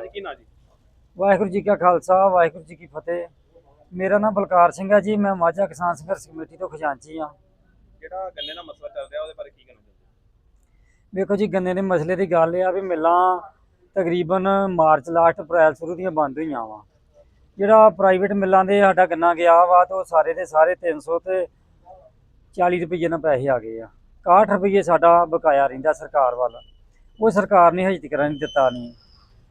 ਹਾਂਜੀ ਕੀ ਨਾਂ ਜੀ? ਵਾਹਿਗੁਰੂ ਜੀ ਕਾ ਖਾਲਸਾ ਵਾਹਿਗੁਰੂ ਜੀ ਕੀ ਫਤਿਹ। ਮੇਰਾ ਨਾਮ ਬਲਕਾਰ ਸਿੰਘ ਹੈ ਜੀ ਮੈਂ ਮਾਝਾ ਕਿਸਾਨ ਸੰਘਰਸ਼ ਕਮੇਟੀ ਤੋਂ ਖਜ਼ਾਨਚੀ ਹਾਂ। ਜਿਹੜਾ ਗੰਨੇ ਦਾ ਮਸਲਾ ਚੱਲ ਰਿਹਾ ਉਹਦੇ ਬਾਰੇ ਕੀ ਕਹਿਣਾ ਚਾਹੁੰਦੇ? ਵੇਖੋ ਜੀ ਗੰਨੇ ਦੇ ਮਸਲੇ ਦੀ ਗੱਲ ਇਹ ਆ ਵੀ ਮਿੱਲਾਂ ਤਕਰੀਬਨ ਮਾਰਚ ਲਾਸਟ ਅਪ੍ਰੈਲ ਸ਼ੁਰੂ ਦੀਆਂ ਬੰਦ ਹੋਈਆਂ ਵਾ। ਜਿਹੜਾ ਪ੍ਰਾਈਵੇਟ ਮਿੱਲਾਂ ਦੇ ਸਾਡਾ ਗੰਨਾ ਗਿਆ ਵਾ ਤੇ ਉਹ ਸਾਰੇ ਦੇ ਸਾਰੇ 300 ਤੇ 40 ਰੁਪਏ ਨਾਲ ਪੈਸੇ ਆ ਗਏ ਆ। 61 ਰੁਪਏ ਸਾਡਾ ਬਕਾਇਆ ਰਹਿੰਦਾ ਸਰਕਾਰ ਵੱਲ। ਉਹ ਸਰਕਾਰ ਨੇ ਹਜੇ ਤੱਕ ਨਹੀਂ ਦਿੱਤਾ ਨਹੀਂ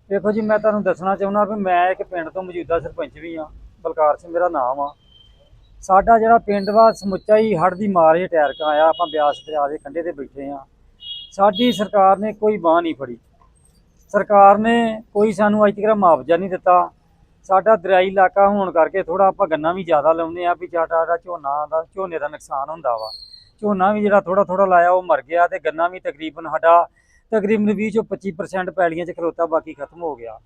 ਦੇਖੋ ਜੀ, ਮੈਂ ਤੁਹਾਨੂੰ ਦੱਸਣਾ ਚਾਹੁੰਦਾ ਵੀ ਮੈਂ ਇੱਕ ਪਿੰਡ ਤੋਂ ਮੌਜੂਦਾ ਸਰਪੰਚ ਵੀ ਆ ਬਲਕਾਰ ਸਿੰਘ ਮੇਰਾ ਨਾਮ ਆ। ਸਾਡਾ ਜਿਹੜਾ ਪਿੰਡ ਵਾ, ਸਮੁੱਚਾ ਹੀ ਹੜ੍ਹ ਦੀ ਮਾਰ ਹੇਠ ਟੈਰਕਾ ਆਇਆ, ਆਪਾਂ ਬਿਆਸ ਦਰਿਆ ਦੇ ਕੰਢੇ ਤੇ ਬੈਠੇ ਆ ਸਾਡੀ ਸਰਕਾਰ ਨੇ ਕੋਈ ਬਾਹ ਨਹੀਂ ਫੜੀ। ਸਰਕਾਰ ਨੇ ਕੋਈ ਸਾਨੂੰ ਅੱਜ ਤੱਕ ਮੁਆਵਜ਼ਾ ਨਹੀਂ ਦਿੱਤਾ। ਸਾਡਾ ਦਰਿਆਈ ਇਲਾਕਾ ਹੋਣ ਕਰਕੇ ਥੋੜਾ ਆਪਾਂ ਗੰਨਾ ਵੀ ਜ਼ਿਆਦਾ ਲਾਉਂਦੇ ਆ ਵੀ ਸਾਡਾ ਜਿਹੜਾ ਝੋਨਾ ਦਾ, ਝੋਨੇ ਦਾ ਨੁਕਸਾਨ ਹੁੰਦਾ ਵਾ। ਝੋਨਾ ਵੀ ਜਿਹੜਾ ਥੋੜਾ ਥੋੜਾ ਲਾਇਆ, ਉਹ ਮਰ ਗਿਆ ਤੇ ਗੰਨਾ ਵੀ ਤਕਰੀਬਨ ਸਾਡਾ ਤਕਰੀਬਨ 20 ਚੋਂ 25% ਪੈਲੀਆਂ 'ਚ ਖਲੋਤਾ, ਬਾਕੀ ਖਤਮ ਹੋ ਗਿਆ।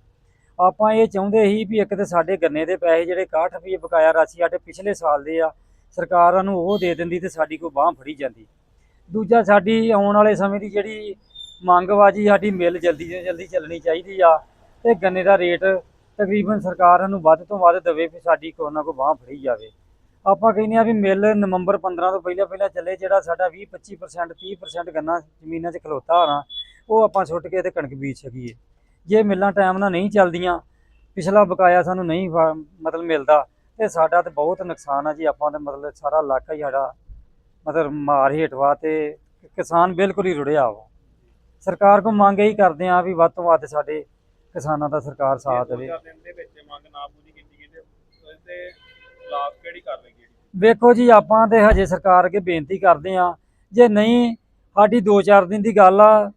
ਆਪਾਂ ਇਹ ਚਾਹੁੰਦੇ ਸੀ ਵੀ ਇੱਕ ਤੇ ਸਾਡੇ ਗੰਨੇ ਦੇ ਪੈਸੇ ਜਿਹੜੇ 61 ਰੁਪਏ ਬਕਾਇਆ ਰਾਸ਼ੀ ਸਾਡੇ ਪਿਛਲੇ ਸਾਲ ਦੇ ਆ, ਸਰਕਾਰਾਂ ਨੂੰ ਉਹ ਦੇ ਦਿੰਦੀ ਤੇ ਸਾਡੀ ਕੋਈ ਬਾਹ ਫੜੀ ਜਾਂਦੀ। ਦੂਜਾ ਸਾਡੀ ਆਉਣ ਵਾਲੇ ਸਮੇਂ ਦੀ ਜਿਹੜੀ ਮੰਗ ਵਾ ਸਾਡੀ ਮਿਲ ਜਲਦੀ ਤੋਂ ਜਲਦੀ ਚੱਲਣੀ ਚਾਹੀਦੀ ਆ, ਤੇ ਗੰਨੇ ਦਾ ਰੇਟ ਤਕਰੀਬਨ ਸਰਕਾਰਾਂ ਨੂੰ ਵੱਧ ਤੋਂ ਵੱਧ ਦੇਵੇ ਵੀ ਸਾਡੀ ਕੋਈ ਨਾ ਕੋਈ ਬਾਹ ਫੜੀ ਜਾਵੇ। ਆਪਾਂ ਕਹਿੰਦੇ ਆ ਵੀ ਮਿਲ ਨਵੰਬਰ 15 ਤੋਂ ਪਹਿਲਾਂ ਪਹਿਲਾਂ ਚੱਲੇ, ਜਿਹੜਾ ਸਾਡਾ 20 25% 30% ਗੰਨਾ ਜ਼ਮੀਨਾਂ 'ਚ ਖਲੋਤਾ ਹੋਣਾ ਉਹ ਆਪਾਂ ਸੁੱਟ ਕੇ ਤੇ ਕਣਕ ਬੀਜ ਸਕੀਏ। ਜੇ ਮਿੱਲਾਂ ਟਾਈਮ ਨਾਲ ਨਹੀਂ ਚੱਲਦੀਆਂ ਪਿਛਲਾ ਬਕਾਇਆ ਸਾਨੂੰ ਨਹੀਂ ਮਤਲਬ ਮਿਲਦਾ ਤੇ ਸਾਡਾ ਤੇ ਬਹੁਤ ਨੁਕਸਾਨ ਆ ਜੀ ਆਪਾਂ ਤੇ ਮਤਲਬ ਸਾਰਾ ਇਲਾਕਾ ਹੀ ਸਾਡਾ ਮਤਲਬ ਮਾਰ ਹੇਠ ਵਾ ਤੇ ਕਿਸਾਨ ਬਿਲਕੁਲ ਹੀ ਰੁੜਿਆ ਵਾ। ਸਰਕਾਰ ਕੋ ਮੰਗ ਇਹੀ ਕਰਦੇ ਆ ਵੀ ਵੱਧ ਤੋਂ ਵੱਧ ਸਾਡੇ ਕਿਸਾਨਾਂ ਦਾ ਸਰਕਾਰ ਸਾਥ ਦੇਵੇ। ਵੇਖੋ ਜੀ ਆਪਾਂ ਤੇ ਹਜੇ ਸਰਕਾਰ ਅੱਗੇ ਬੇਨਤੀ ਕਰਦੇ ਆ ਜੇ ਨਹੀਂ ਸਾਡੀ 2-4 ਦਿਨ ਦੀ ਗੱਲ ਆ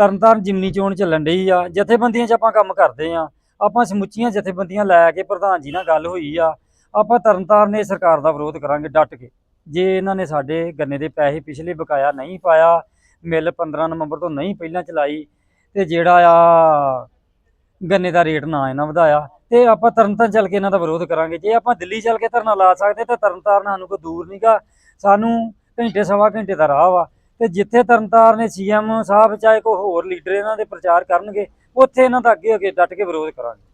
ਤਰਨਤਾਰਨ ਜਿਮਨੀ ਚੋਣ ਚੱਲਣ ਡਈ ਆ, ਜਥੇਬੰਦੀਆਂ 'ਚ ਆਪਾਂ ਕੰਮ ਕਰਦੇ ਆ। ਆਪਾਂ ਸਮੁੱਚੀਆਂ ਜਥੇਬੰਦੀਆਂ ਲੈ ਕੇ ਪ੍ਰਧਾਨ ਜੀ ਨਾਲ ਗੱਲ ਹੋਈ ਆ। ਆਪਾਂ ਤਰਨਤਾਰਨ ਨੇ ਸਰਕਾਰ ਦਾ ਵਿਰੋਧ ਕਰਾਂਗੇ ਡਟ ਕੇ। ਜੇ ਇਹਨਾਂ ਨੇ ਸਾਡੇ ਗੰਨੇ ਦੇ ਪੈਸੇ ਪਿਛਲੇ ਬਕਾਇਆ ਨਹੀਂ ਪਾਇਆ, ਮਿਲ 15 ਨਵੰਬਰ ਤੋਂ ਨਹੀਂ ਪਹਿਲਾਂ ਚਲਾਈ, ਤੇ ਜਿਹੜਾ ਆ ਗੰਨੇ ਦਾ ਰੇਟ ਨਾ ਇਹਨਾਂ ਵਧਾਇਆ, ਤੇ ਆਪਾਂ ਤਰਨਤਾਰਨ ਚੱਲ ਕੇ ਇਹਨਾਂ ਦਾ ਵਿਰੋਧ ਕਰਾਂਗੇ। ਜੇ ਆਪਾਂ ਦਿੱਲੀ ਚੱਲ ਕੇ ਧਰਨਾ ਲਾ ਸਕਦੇ, ਤਾਂ ਤਰਨਤਾਰਨ ਸਾਨੂੰ ਕੋਈ ਦੂਰ ਨਹੀਂਗਾ ਸਾਨੂੰ ਘੰਟੇ, ਸਵਾ ਘੰਟੇ ਦਾ ਰਾਹ ਵਾ। ਤੇ ਜਿੱਥੇ ਤਰਨਤਾਰਨ ਨੇ ਸੀਐਮ ਸਾਹਿਬ ਚਾਹੇ ਕੋਈ ਹੋਰ ਲੀਡਰ ਇਹਨਾਂ ਦੇ ਪ੍ਰਚਾਰ ਕਰਨਗੇ, ਉੱਥੇ ਇਹਨਾਂ ਦਾ ਅੱਗੇ ਅੱਗੇ ਡਟ ਕੇ ਵਿਰੋਧ ਕਰਾਂਗੇ।